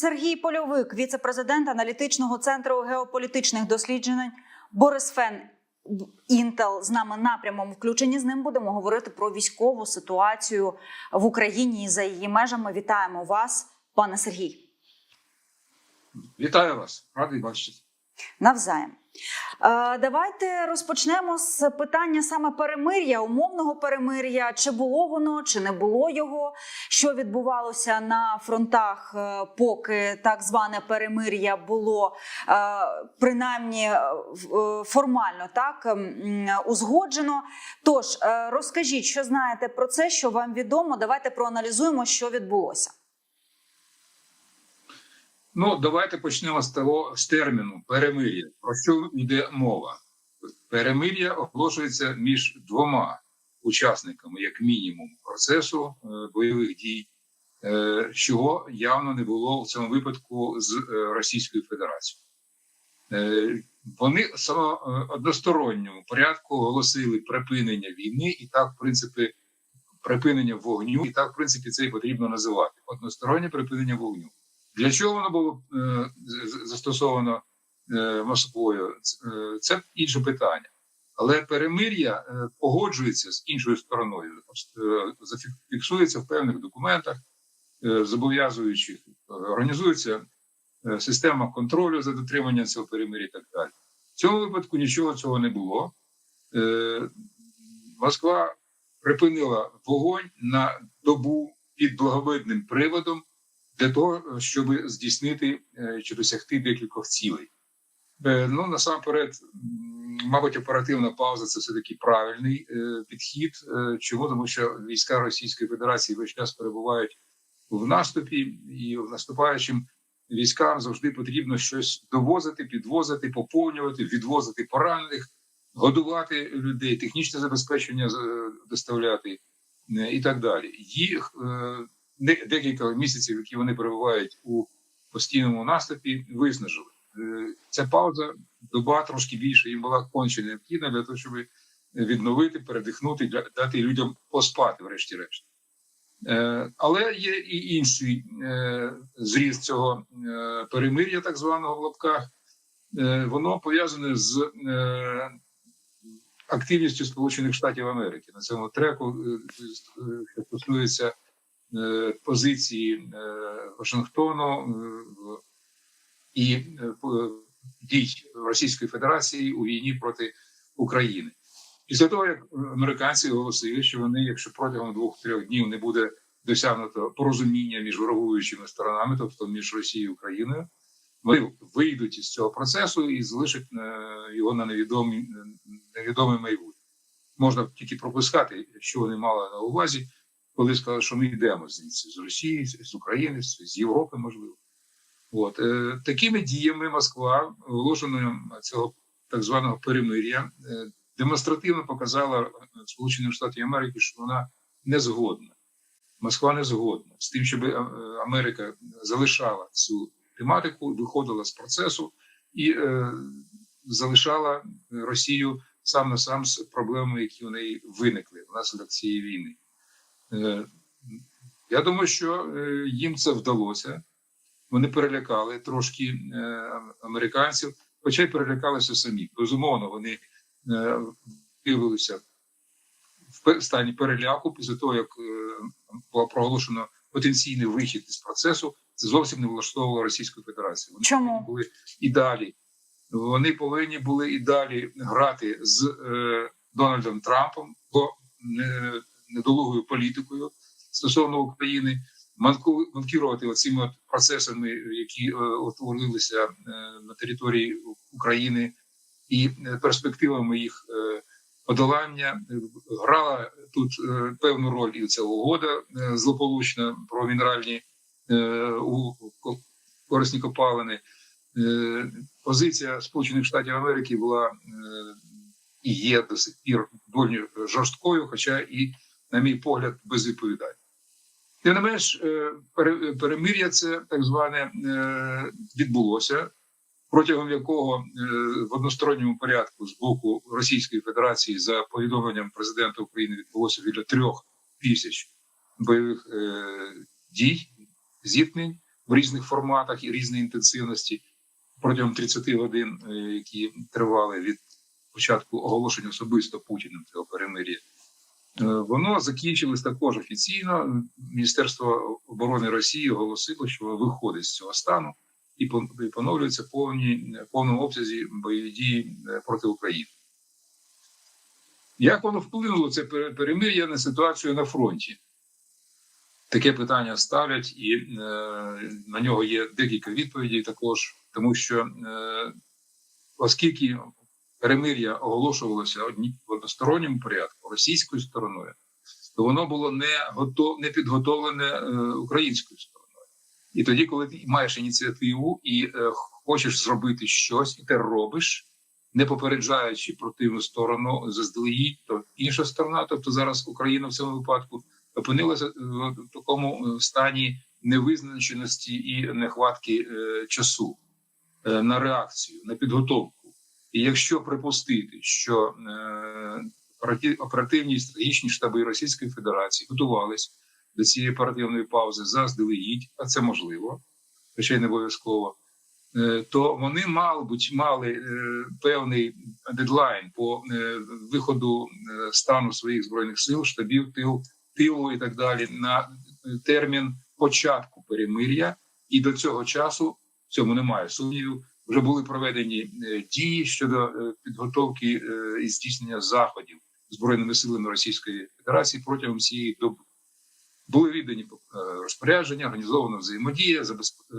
Сергій Польовик, віце-президент аналітичного центру геополітичних досліджень Борис Фен. Інтел з нами напрямом включені. З ним будемо говорити про військову ситуацію в Україні і за її межами. Вітаємо вас, пане Сергій. Вітаю вас, радий бачити. Навзаєм. Е, Давайте розпочнемо з питання саме перемир'я, умовного перемир'я. Чи було воно, чи не було його? Що відбувалося на фронтах, е, поки так зване перемир'я було е, принаймні формально так узгоджено? Тож розкажіть, що знаєте про це, що вам відомо. Давайте проаналізуємо, що відбулося. Ну, давайте почнемо з того з терміну перемир'я. Про що йде мова? Перемир'я оголошується між двома учасниками, як мінімум, процесу е, бойових дій, е, чого явно не було в цьому випадку з е, Російською Федерацією. Вони саме односторонньому порядку оголосили припинення війни, і так, в принципі, припинення вогню, і так, в принципі, це і потрібно називати одностороннє припинення вогню. Для чого воно було е, застосовано е, Москвою? Е, Це інше питання. Але перемир'я погоджується з іншою стороною, зафіксується в певних документах, зобов'язуючих, організується система контролю за дотриманням цього перемир'я і так далі. В цьому випадку нічого цього не було. Москва припинила вогонь на добу під благовидним приводом для того, щоб здійснити е, чи досягти декількох цілей. Е, Ну насамперед, мабуть, оперативна пауза це все таки правильний е, підхід. Чому тому, що війська Російської Федерації весь час перебувають в наступі, і в наступаючим військам завжди потрібно щось довозити, підвозити, поповнювати, відвозити поранених, годувати людей, технічне забезпечення доставляти і так далі. Їх декілька місяців, які вони перебувають у постійному наступі, виснажили. Е, Ця пауза, доба трошки більше їм була конче необхідна для того, щоб відновити, передихнути, дати людям поспати, врешті-решт. Е, Але є і інший е, зріз цього перемир'я, так званого в лапках. Воно пов'язане з активністю Сполучених Штатів Америки на цьому треку, що стосується позиції е, Вашингтону е, і е, дій Російської Федерації у війні проти України. Після того, як американці оголосили, що вони, якщо протягом двох-трьох днів не буде досягнуто порозуміння між ворогуючими сторонами, тобто між Росією і Україною, вони вийдуть із цього процесу і залишать е, його на невідомі, невідоме майбутнє. Можна тільки пропускати, що вони мали на увазі, коли сказали, що ми йдемо звідси з Росії, з України, з Європи, можливо. От е, такими діями Москва, оголошенням цього так званого перемир'я, е, демонстративно показала е, Сполученим Штатам Америки, що вона не згодна. Москва не згодна з тим, щоб е, Америка залишала цю тематику, виходила з процесу і е, залишала Росію сам на сам з проблемами, які в неї виникли внаслідок цієї війни. Е, я думаю, що е, їм це вдалося. Вони перелякали трошки е, американців, хоча й перелякалися самі. Безумовно, вони е, виявилися в стані переляку після того, як е, було проголошено потенційний вихід із процесу. Це зовсім не влаштовувало Російську Федерацію. Вони Чому? були і далі. Вони повинні були і далі грати з е, Дональдом Трампом по не, недолугою політикою стосовно України, манку- манкірувати оцими процесами, які е, утворилися е, на території України, і е, перспективами їх подолання. Грала тут певну роль і ця угода злополучна про мінеральні у корисні копалини. Позиція Сполучених Штатів Америки була і є до сих пір доволі жорсткою, хоча і, на мій погляд, безвідповідальною. Тим не менш, е, перемир'я це так зване е, відбулося, протягом якого е, в односторонньому порядку з боку Російської Федерації за повідомленням президента України відбулося біля трьох тисяч бойових дій, зіткнень в різних форматах і різної інтенсивності протягом 30 годин, які тривали від початку оголошення особисто Путіним цього перемир'я. Е, Воно закінчилось також офіційно. Міністерство оборони Росії оголосило, що виходить з цього стану і пон- поновлюється повні в повному обсязі бойові дії е, проти України. Як воно вплинуло це пере- перемир'я на ситуацію на фронті? Таке питання ставлять, і е, на нього є декілька відповідей також, тому що е, оскільки перемир'я оголошувалося одні в односторонньому порядку російською стороною, то воно було не готов, не підготовлене е, українською стороною. І тоді, коли ти маєш ініціативу і е, хочеш зробити щось, і ти робиш, не попереджаючи противну сторону заздалегідь, то інша сторона, тобто зараз Україна в цьому випадку опинилася в такому е, стані невизначеності і нехватки е, часу е, на реакцію, на підготовку. І якщо припустити, що е, оперативні стратегічні штаби Російської Федерації готувались до цієї оперативної паузи заздалегідь, а це можливо, хоча й не обов'язково, е, то вони, мабуть, мали е, певний дедлайн по виходу стану своїх збройних сил, штабів, тил, тилу і так далі на термін початку перемир'я, і до цього часу в цьому немає сумнівів. Вже були проведені е, дії щодо е, підготовки е, і здійснення заходів збройними силами Російської Федерації протягом цієї доби. Були віддані розпорядження, організована взаємодія,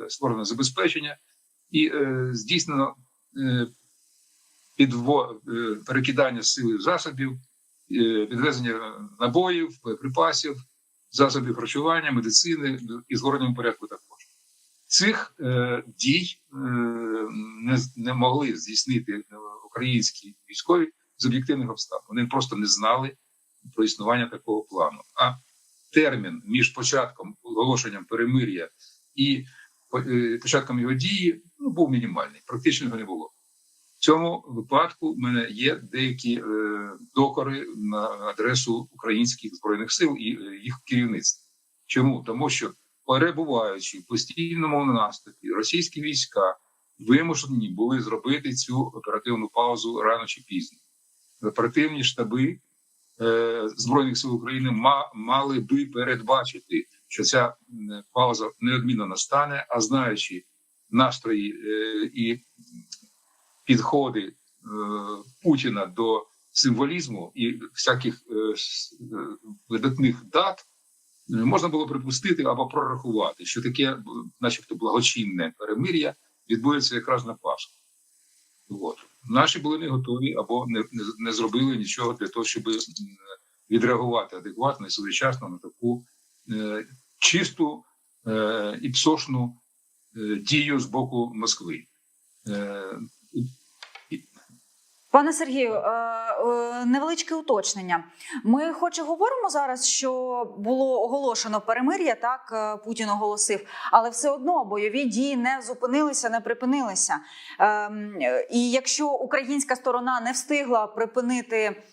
створено забезпечення і здійснено підво, перекидання сили засобів, підвезення набоїв, боєприпасів, засобів харчування, медицини і згородньому порядку також. Цих е, дій е, не, не могли здійснити е, українські військові з об'єктивних обставин. Вони просто не знали про існування такого плану. А термін між початком оголошенням перемир'я і е, початком його дії ну, був мінімальний, практично його не було. В цьому випадку в мене є деякі е, докори на адресу українських збройних сил і е, їх керівництва. Чому? Тому що перебуваючи в постійному наступі, російські війська вимушені були зробити цю оперативну паузу рано чи пізно. Оперативні штаби е, збройних сил України ма, мали би передбачити, що ця пауза неодмінно настане, а знаючи настрої е, і підходи е, Путіна до символізму і всяких е, е, видатних дат, можна було припустити або прорахувати, що таке, е, начебто, благочинне перемир'я відбудеться якраз на Пасху. От. Наші були не готові або не, не, не зробили нічого для того, щоб відреагувати адекватно і своєчасно на таку е, чисту е, і псошну е, дію з боку Москви. Е, Пане Сергію, е, е, невеличке уточнення. Ми, хоч і говоримо зараз, що було оголошено перемир'я, так е, Путін оголосив, але все одно бойові дії не зупинилися, не припинилися. Ем, І якщо українська сторона не встигла припинити.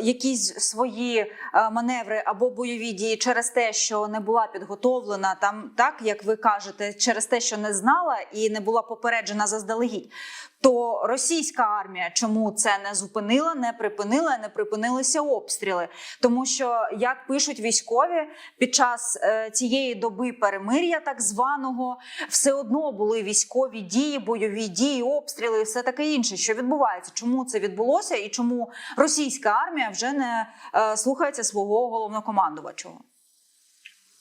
Якісь свої маневри або бойові дії через те, що не була підготовлена, там так як ви кажете, через те, що не знала і не була попереджена заздалегідь, то російська армія чому це не зупинила, не припинила, не припинилися обстріли. Тому що, як пишуть військові, під час е, цієї доби перемир'я, так званого, все одно були військові дії, бойові дії, обстріли і все таке інше. Що відбувається? Чому це відбулося, і чому російська армія вже не е, слухається свого головнокомандувачого?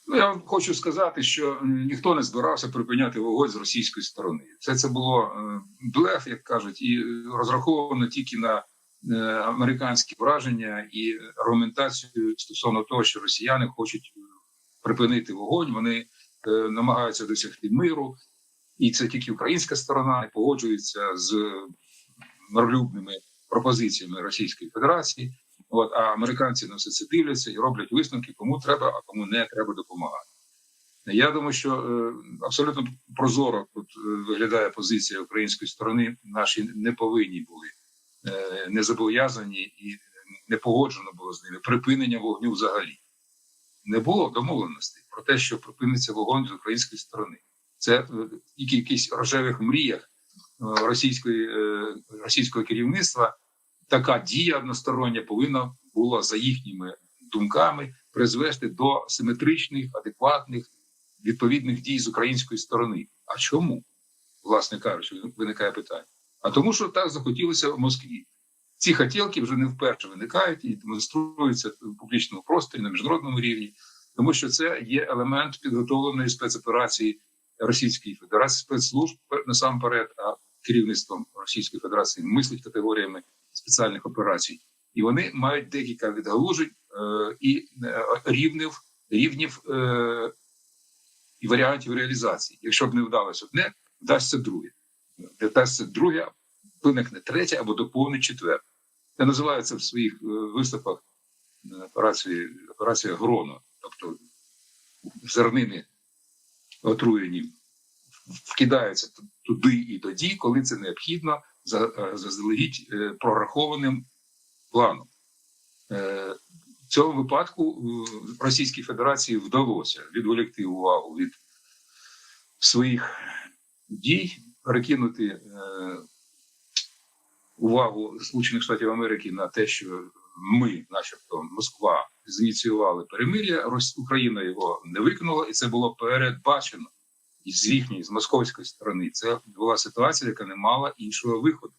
Ну, я вам хочу сказати, що ніхто не збирався припиняти вогонь з російської сторони. Все це було е, блеф, як кажуть, і розраховано тільки на е, американські враження і аргументацію стосовно того, що росіяни хочуть е, припинити вогонь. Вони намагаються досягти миру, і це тільки українська сторона не погоджується з миролюбними пропозиціями Російської Федерації. От, а американці на все це дивляться і роблять висновки, кому треба, а кому не треба допомагати. Я думаю, що е, абсолютно прозоро тут е, виглядає позиція української сторони. Наші не повинні були е, не зобов'язані і не погоджено було з ними припинення вогню взагалі. Не було домовленостей про те, що припиниться вогонь з української сторони. Це е, тільки в якихось рожевих мріях е, російської, е, російського керівництва така дія одностороння повинна була за їхніми думками призвести до симетричних, адекватних, відповідних дій з української сторони. А чому, власне кажучи, виникає питання? А тому, що так захотілося в Москві. Ці хотілки вже не вперше виникають і демонструються в публічному просторі на міжнародному рівні, тому що це є елемент підготовленої спецоперації Російської Федерації спецслужб насамперед, а керівництвом Російської Федерації мислить категоріями спеціальних операцій, і вони мають декілька відгалужень е, і е, рівнів рівнів е, і варіантів реалізації. Якщо б не вдалося одне, вдасться друге. Не вдасться друге, виникне третє або доповнить четверте. Це в своїх виступах операції, операція Гроно, тобто зернини отруєні вкидаються туди і тоді, коли це необхідно заздалегідь е, прорахованим планом. Е, В цьому випадку е, Російській Федерації вдалося відволікти увагу від своїх дій, перекинути е, увагу Сполучених Штатів Америки на те, що ми, начебто, Москва, зініціювали перемир'я, Україна його не виконала, і це було передбачено з їхньої, з московської сторони. Це була ситуація, яка не мала іншого виходу.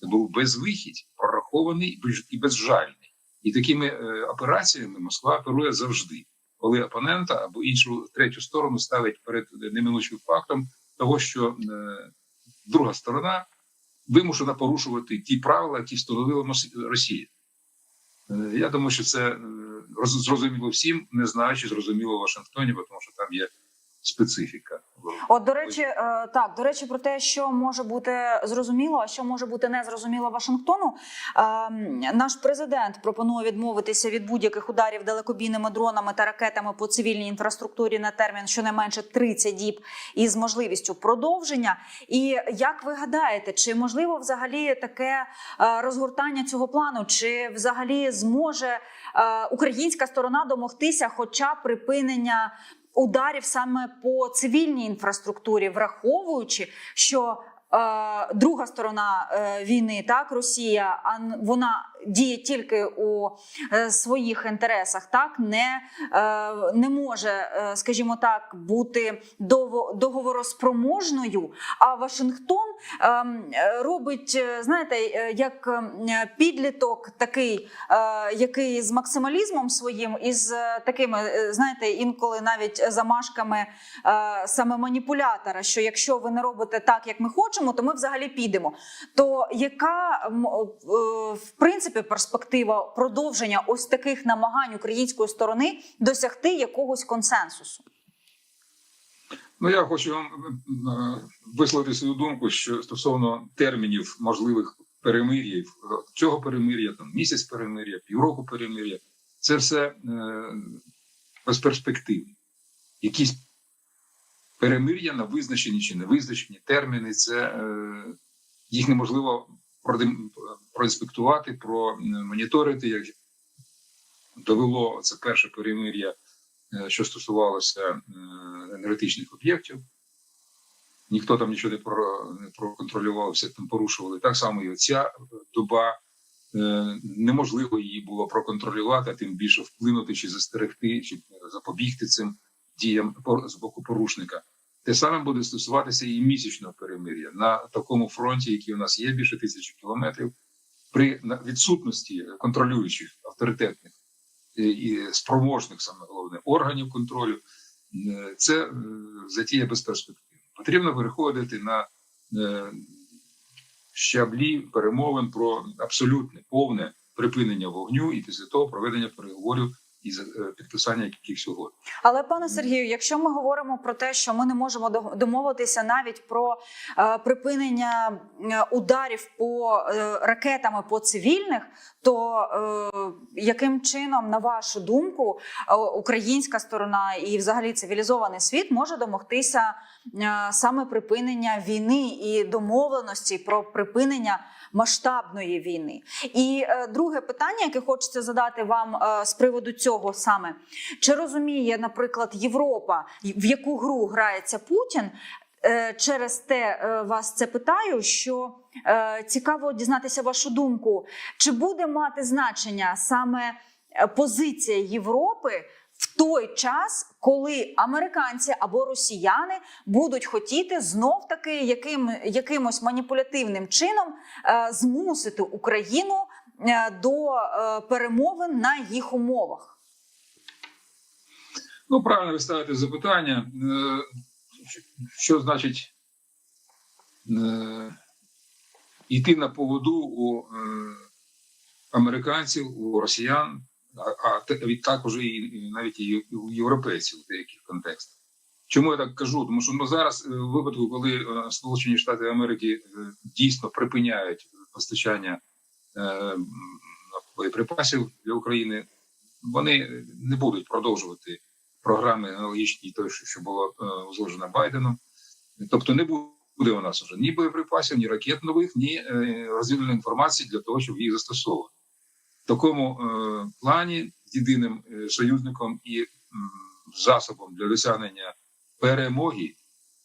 Це був безвихідь, прорахований і безжальний. І такими е, операціями Москва оперує завжди, коли опонента або іншу третю сторону ставить перед неминучим фактом того, що е, друга сторона вимушена порушувати ті правила, які встановила Росія. Е, Я думаю, що це е, зрозуміло всім, не знаючи, зрозуміло в Вашингтоні, тому що там є специфіка. От до речі, е, так до речі, про те, що може бути зрозуміло, а що може бути незрозуміло Вашингтону. е, Наш президент пропонує відмовитися від будь-яких ударів далекобійними дронами та ракетами по цивільній інфраструктурі на термін щонайменше 30 діб із можливістю продовження. І як ви гадаєте, чи можливо взагалі таке е, розгортання цього плану, чи взагалі зможе е, українська сторона домогтися, хоча припинення ударів саме по цивільній інфраструктурі, враховуючи, що е, друга сторона е, війни, так Росія, вона діє тільки у е, своїх інтересах, так не, е, не може, е, скажімо так, бути договороспроможною. А Вашингтон ем, робить, знаєте, як підліток такий, який з максималізмом своїм і з такими, знаєте, інколи навіть замашками саме маніпулятора. Що якщо ви не робите так, як ми хочемо, то ми взагалі підемо. То яка в принципі перспектива продовження ось таких намагань української сторони досягти якогось консенсусу? Ну, я хочу вам е, висловити свою думку, що стосовно термінів можливих перемир'їв, е, цього перемир'я, там місяць перемир'я, півроку перемир'я, це все е, безперспективно. Якісь перемир'я на визначені чи не визначені терміни, це е, їх неможливо проінспектувати, промоніторити, як довело це перше перемир'я е, що стосувалося е, енергетичних об'єктів. Ніхто там нічого не, про, не проконтролював, все там порушували. Так само і оця доба е, неможливо її було проконтролювати, а тим більше вплинути чи застерегти, чи запобігти цим діям з боку порушника. Те саме буде стосуватися і місячного перемир'я на такому фронті, який у нас є більше тисячі кілометрів, при відсутності контролюючих авторитетних і- і спроможних саме головне органів контролю. Е, Це е, затія безперспективна. Потрібно переходити на е, щаблі перемовин про абсолютне повне припинення вогню і після того проведення переговорів і е, підписання якихось угод. Але пане Сергію, якщо ми говоримо про те, що ми не можемо домовитися навіть про е, припинення е, ударів по е, ракетами по цивільних, то е, яким чином, на вашу думку, українська сторона і взагалі цивілізований світ може домогтися е, саме припинення війни і домовленості про припинення масштабної війни? І е, друге питання, яке хочеться задати вам е, з приводу цього саме. Чи розуміє, наприклад, Європа, в яку гру грається Путін, е, через те вас це питаю, що цікаво дізнатися вашу думку, чи буде мати значення саме позиція Європи в той час, коли американці або росіяни будуть хотіти знов таки яким, якимось маніпулятивним чином е, змусити Україну е, до е, перемовин на їх умовах? Ну, правильно ви ставите запитання. Е, Що значить е, йти на поводу у е, американців, у росіян, а, а те- від також і, навіть і у європейців в деяких контекстах. Чому я так кажу? Тому що ну, зараз, е, в випадку, коли е, Сполучені Штати Америки е, дійсно припиняють постачання е, боєприпасів для України, вони не будуть продовжувати програми аналогічні той, що було е, узгоджено Байденом. Тобто не буде у нас вже ні боєприпасів, ні ракет нових, ні е, розвідувальної інформації для того, щоб їх застосовувати. В такому е, плані єдиним е, союзником і засобом для досягнення перемоги,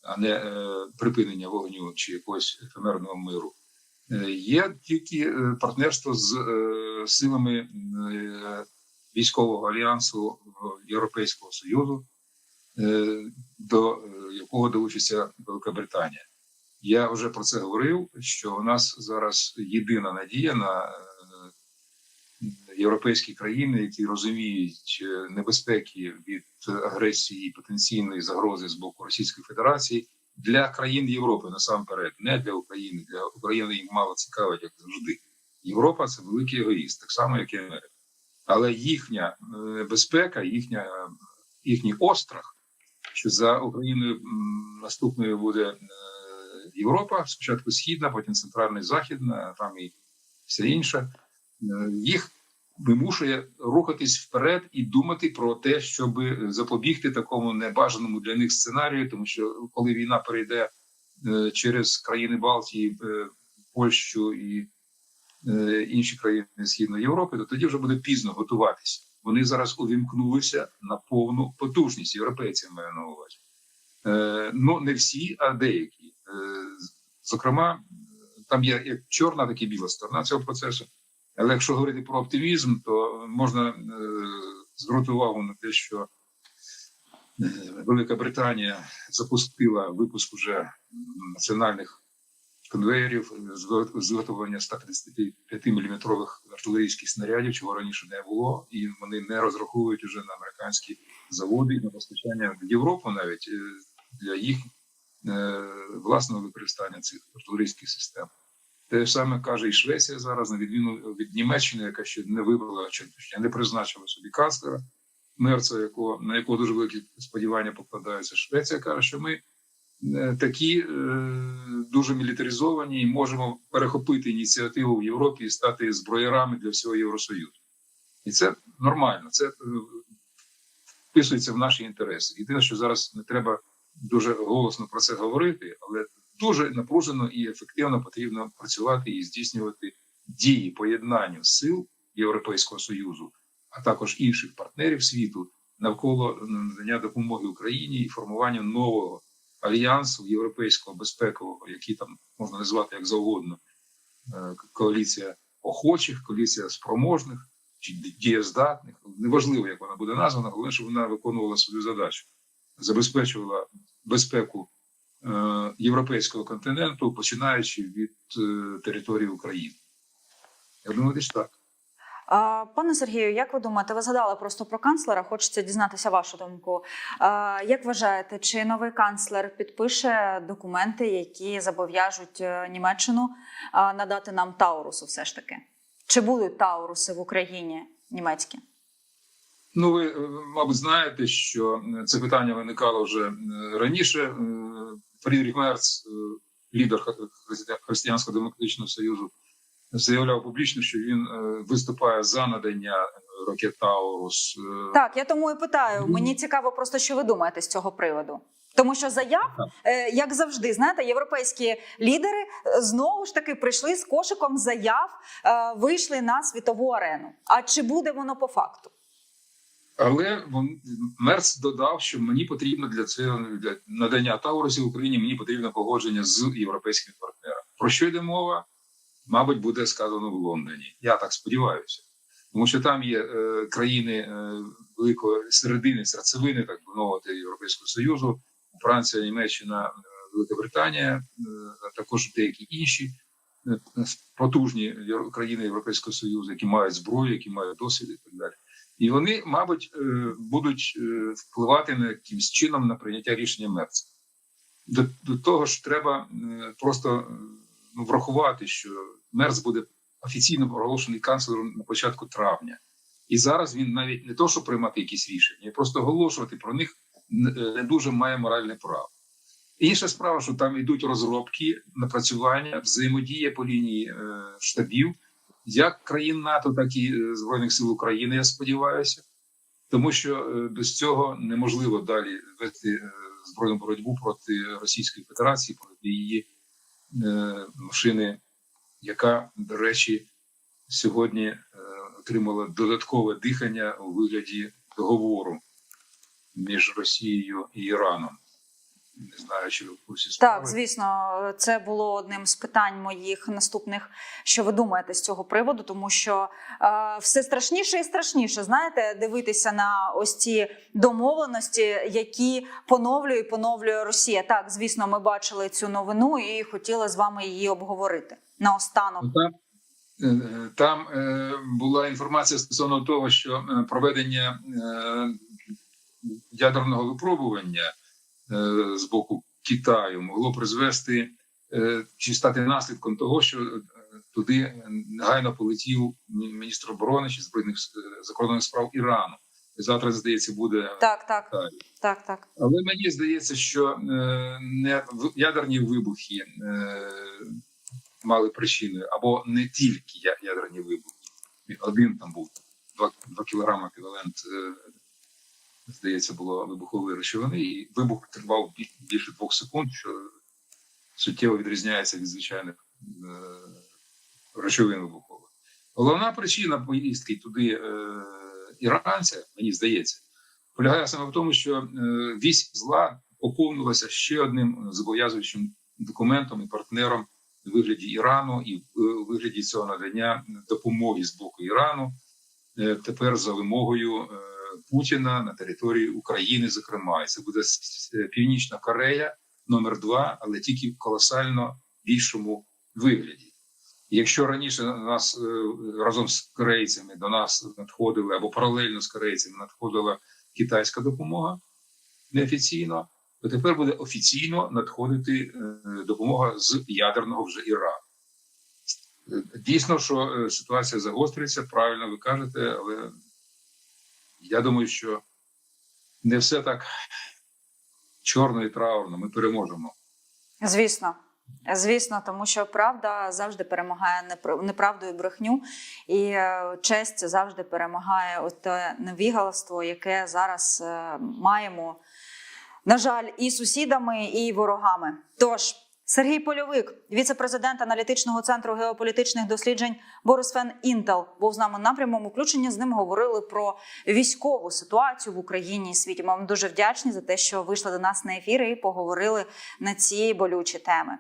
а не е, припинення вогню чи якогось ефемерного миру, є тільки партнерство з силами військового альянсу Європейського Союзу, до якого долучиться Велика Британія. Я вже про це говорив, що у нас зараз єдина надія на європейські країни, які розуміють е, небезпеки від агресії і потенційної загрози з боку Російської Федерації для країн Європи насамперед, не для України. Для України їм мало цікавить, як завжди. Європа це великий егоїст, так само, як і Америка. Але їхня е, безпека, їхня, їхній острах, що за Україною наступною буде е, Європа, спочатку східна, потім центральна і західна, там і все інше, їх вимушує рухатись вперед і думати про те, щоб запобігти такому небажаному для них сценарію, тому що коли війна перейде е, через країни Балтії, е, Польщу і е, інші країни Східної Європи, то тоді вже буде пізно готуватися. Вони зараз увімкнулися на повну потужність європейців маю на увазі. Ну не всі, а деякі. Зокрема, там є як чорна, так і біла сторона цього процесу. Але якщо говорити про оптимізм, то можна е, звернути увагу на те, що е, Велика Британія запустила випуск уже національних конвеєрів з вигот- з виготовлення 135-мм артилерійських снарядів, чого раніше не було, і вони не розраховують уже на американські заводи на постачання в Європу навіть е, для їх власного використання цих артилерійських систем. Те саме каже і Швеція зараз, на відміну від Німеччини, яка ще не вибрала чи ще не призначила собі канцлера Мерца, якого на якого дуже великі сподівання покладаються. Швеція каже, що ми е, такі е, дуже мілітаризовані і можемо перехопити ініціативу в Європі і стати зброярами для всього Євросоюзу. І це нормально, це е, вписується в наші інтереси. Єдине, що зараз не треба дуже голосно про це говорити, але дуже напружено і ефективно потрібно працювати і здійснювати дії поєднанню сил Європейського союзу, а також інших партнерів світу навколо надання допомоги Україні і формування нового альянсу європейського безпекового, який там можна назвати як завгодно, е, коаліція охочих, коаліція спроможних чи дієздатних. Неважливо, як вона буде названа, головне, щоб вона виконувала свою задачу, забезпечувала безпеку європейського континенту, починаючи від е, території України. Я думаю, десь так. Пане Сергію, як ви думаєте, ви згадали просто про канцлера? Хочеться дізнатися вашу думку. Як вважаєте, чи новий канцлер підпише документи, які зобов'яжуть е, Німеччину надати нам Таурусу, все ж таки? Чи будуть Тауруси в Україні німецькі? Ну, ви, е, мабуть, знаєте, що е, це питання виникало вже е, раніше. Е, Фрідріх Мерц, е, лідер Ха- Христи- Християнсько-демократичного союзу, заявляв публічно, що він е, виступає за надання ракет Таурус. Е, Так, я тому і питаю. Мені цікаво, просто що ви думаєте з цього приводу. Тому що заяв, е, як завжди, знаєте, європейські лідери е, знову ж таки прийшли з кошиком заяв, е, вийшли на світову арену. А чи буде воно по факту? Але вон- Мерц додав, що мені потрібно для цього для надання Таурусів Україні мені потрібно погодження з європейськими партнерами. Про що йде мова? Мабуть, буде сказано в Лондоні. Я так сподіваюся, тому що там є е, країни е, великої середини, серцевини, так би мовити, Європейського Союзу, Франція, Німеччина, е, Велика Британія, е, а також деякі інші е, потужні євро- країни Європейського Союзу, які мають зброю, які мають досвід і так далі. І вони, мабуть, е, будуть е, впливати на якимсь чином на прийняття рішення Мерца. До, до того ж, треба е, просто ну, врахувати, що Мерц буде офіційно проголошений канцлером на початку травня. І зараз він навіть не то, що приймати якісь рішення, просто оголошувати про них не дуже має моральне право. Інша справа, що там йдуть розробки, напрацювання, взаємодія по лінії штабів, як країн НАТО, так і е, Збройних сил України, я сподіваюся, тому що е, без цього неможливо далі вести е, збройну боротьбу проти Російської Федерації, проти її машини, яка, до речі, сьогодні отримала додаткове дихання у вигляді договору між Росією і Іраном. Не знаю, чи ви в курсі справи. Так, звісно, це було одним з питань моїх наступних. Що ви думаєте з цього приводу? Тому що е, все страшніше і страшніше, знаєте, дивитися на ось ці домовленості, які поновлює і поновлює Росія. Так, звісно, ми бачили цю новину і хотіли з вами її обговорити наостанок. Ну, Там, е, там е, була інформація стосовно того, що е, проведення е, ядерного випробування з боку Китаю могло призвести е, чи стати наслідком того, що е, туди негайно полетів міністр оборони чи збройних е, закордонних справ Ірану. Завтра, здається, буде Так, так, Так. так, але мені здається, що е, не в- ядерні вибухи е, мали причини, або не тільки я- ядерні вибухи. Один там був 2, 2 кілограми еквівалент, е, здається, було вибухової речовини, і вибух тривав більше двох секунд, що суттєво відрізняється від звичайних е, речовин вибухових. Головна причина поїздки туди е, іранця, мені здається, полягає саме в тому, що е, вісь зла поповнилася ще одним зобов'язуючим документом і партнером у вигляді Ірану і в вигляді цього надання допомоги з боку Ірану тепер за вимогою Путіна на території України, зокрема, і це буде Північна Корея номер два, але тільки в колосально більшому вигляді. Якщо раніше нас е, разом з корейцями до нас надходили або паралельно з корейцями надходила китайська допомога неофіційно, то тепер буде офіційно надходити е, допомога з ядерного вже Ірану. Е, Дійсно, що ситуація загострюється, правильно ви кажете, але я думаю, що не все так чорно і траурно. Ми переможемо. Звісно. Звісно, тому що правда завжди перемагає непр- неправду і брехню, і е, честь завжди перемагає те невігалство, яке зараз е, маємо, на жаль, і сусідами, і ворогами. Тож, Сергій Польовик, віце-президент аналітичного центру геополітичних досліджень Борисфен Інтел, був з нами на прямому включенні. З ним говорили про військову ситуацію в Україні і світі. Ми вам дуже вдячні за те, що вийшли до нас на ефіри і поговорили на ці болючі теми.